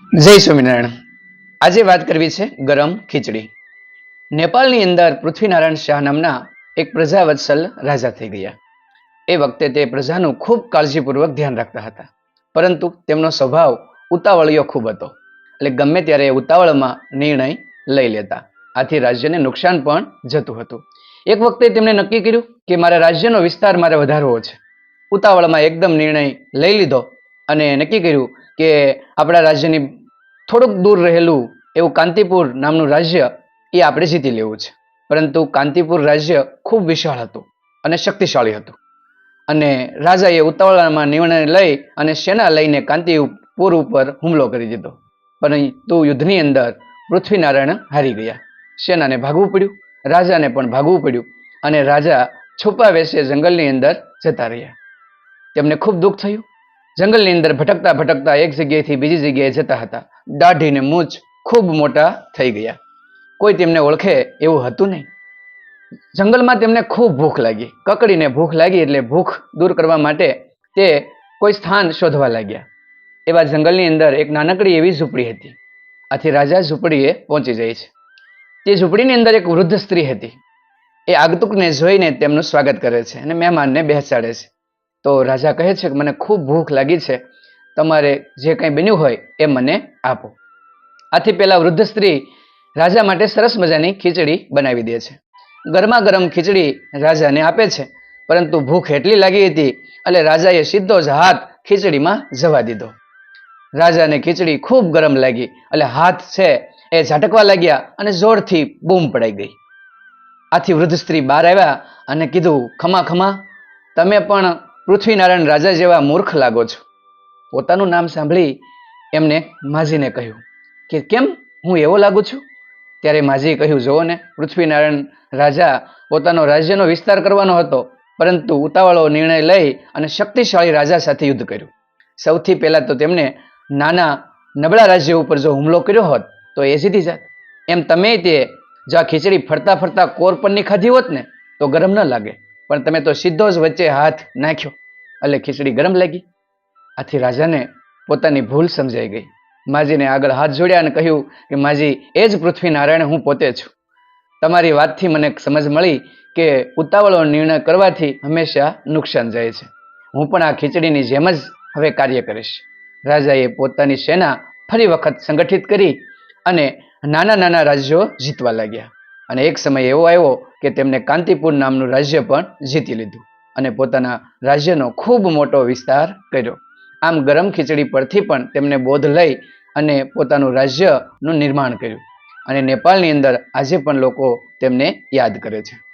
જય સ્વામિનારાયણ. આજે વાત કરવી છે ગરમ ખીચડી. નેપાળની અંદર પૃથ્વીનારાયણ શાહ નામના એક પ્રજાવત્સલ રાજા થઈ ગયા. એ વખતે તે પ્રજાનું ખૂબ કાળજીપૂર્વક ધ્યાન રાખતા હતા. પરંતુ તેમનો સ્વભાવ ઉતાવળિયો ખૂબ હતો. એટલે ગમે ત્યારે એ ઉતાવળમાં નિર્ણય લઈ લેતા. આથી રાજ્યને નુકસાન પણ જતું હતું. એક વખતે તેમણે નક્કી કર્યું કે મારા રાજ્યનો વિસ્તાર મારે વધારવો છે. ઉતાવળમાં એકદમ નિર્ણય લઈ લીધો અને નક્કી કર્યું કે આપણા રાજ્યની થોડુંક દૂર રહેલું એવું કાંતિપુર નામનું રાજ્ય એ આપણે જીતી લેવું છે. પરંતુ કાંતિપુર રાજ્ય ખૂબ વિશાળ હતું અને શક્તિશાળી હતું. અને રાજાએ ઉતાવળામાં નિર્ણય લઈ અને સેના લઈને કાંતિપુર ઉપર હુમલો કરી દીધો. પરંતુ યુદ્ધની અંદર પૃથ્વીનારાયણ હારી ગયા. સેનાને ભાગવું પડ્યું, રાજાને પણ ભાગવું પડ્યું અને રાજા છુપા વેશે જંગલની અંદર જતા રહ્યા. તેમને ખૂબ દુઃખ થયું જંગલની અંદર ભટકતા ભટકતા એક જગ્યાએથી બીજી જગ્યાએ જતા હતા. દાઢી ને મૂછ ખૂબ મોટા થઈ ગયા. કોઈ તેમને ઓળખે એવું હતું નહીં. જંગલમાં તેમને ખૂબ ભૂખ લાગી. કકડીને ભૂખ લાગી એટલે ભૂખ દૂર કરવા માટે તે કોઈ સ્થાન શોધવા લાગ્યા. એવા જંગલની અંદર એક નાનકડી એવી ઝૂંપડી હતી. આથી રાજા ઝૂંપડીએ પહોંચી જાય છે. તે ઝૂંપડીની અંદર એક વૃદ્ધ સ્ત્રી હતી. એ આગતુકને જોઈને તેમનું સ્વાગત કરે છે અને મહેમાનને બેસાડે છે. તો રાજા કહે છે કે મને ખૂબ ભૂખ લાગી છે. તમારે જે કંઈ બન્યું હોય એ મને આપો. આથી પહેલાં વૃદ્ધ સ્ત્રી રાજા માટે સરસ મજાની ખીચડી બનાવી દે છે. ગરમા ગરમ ખીચડી રાજાને આપે છે, પરંતુ ભૂખ એટલી લાગી હતી એટલે રાજાએ સીધો જ હાથ ખીચડીમાં જવા દીધો. રાજાને ખીચડી ખૂબ ગરમ લાગી એટલે હાથ છે એ ઝાટકવા લાગ્યા અને જોરથી બૂમ પડાઈ ગઈ. આથી વૃદ્ધ સ્ત્રી બહાર આવ્યા અને કીધું, ખમા ખમા, તમે પણ પૃથ્વીનારાયણ રાજા જેવા મૂર્ખ લાગો છો. પોતાનું નામ સાંભળી એમને માજીને કહ્યું, કે કેમ હું એવો લાગુ છું? ત્યારે માજીએ કહ્યું, જુઓ ને, પૃથ્વીનારાયણ રાજા પોતાનો રાજ્યનો વિસ્તાર કરવાનો હતો, પરંતુ ઉતાવળો નિર્ણય લઈ અને શક્તિશાળી રાજા સાથે યુદ્ધ કર્યું. સૌથી પહેલાં તો તેમને નાના નબળા રાજ્ય ઉપર જો હુમલો કર્યો હોત, તો એ જીતી જાત. એમ તમે તે જો આ ખીચડી ફરતા ફરતા કોર પરની ખાધી હોત ને, તો ગરમ ન લાગે. પણ તમે તો સીધો જ વચ્ચે હાથ નાખ્યો. એટલે ખીચડી ગરમ લાગી. આથી રાજાને પોતાની ભૂલ સમજાઈ ગઈ. માજીને આગળ હાથ જોડ્યા અને કહ્યું કે, માજી, એ જ પૃથ્વીનારાયણ હું પોતે છું. તમારી વાતથી મને સમજ મળી કે ઉતાવળો નિર્ણય કરવાથી હંમેશા નુકસાન જાય છે. હું પણ આ ખીચડીની જેમ જ હવે કાર્ય કરીશ. રાજાએ પોતાની સેના ફરી વખત સંગઠિત કરી અને નાના નાના રાજ્યો જીતવા લાગ્યા. અને એક સમય એવો આવ્યો કે તેમને કાંતિપુર નામનું રાજ્ય પણ જીતી લીધું. અને પોતાના રાજ્યનો ખૂબ મોટો વિસ્તાર કર્યો. આમ ગરમ ખીચડી પરથી પણ તેમને બોધ લઈ અને પોતાનું રાજ્યનું નિર્માણ કર્યું. અને નેપાળની અંદર આજે પણ લોકો તેમને યાદ કરે છે.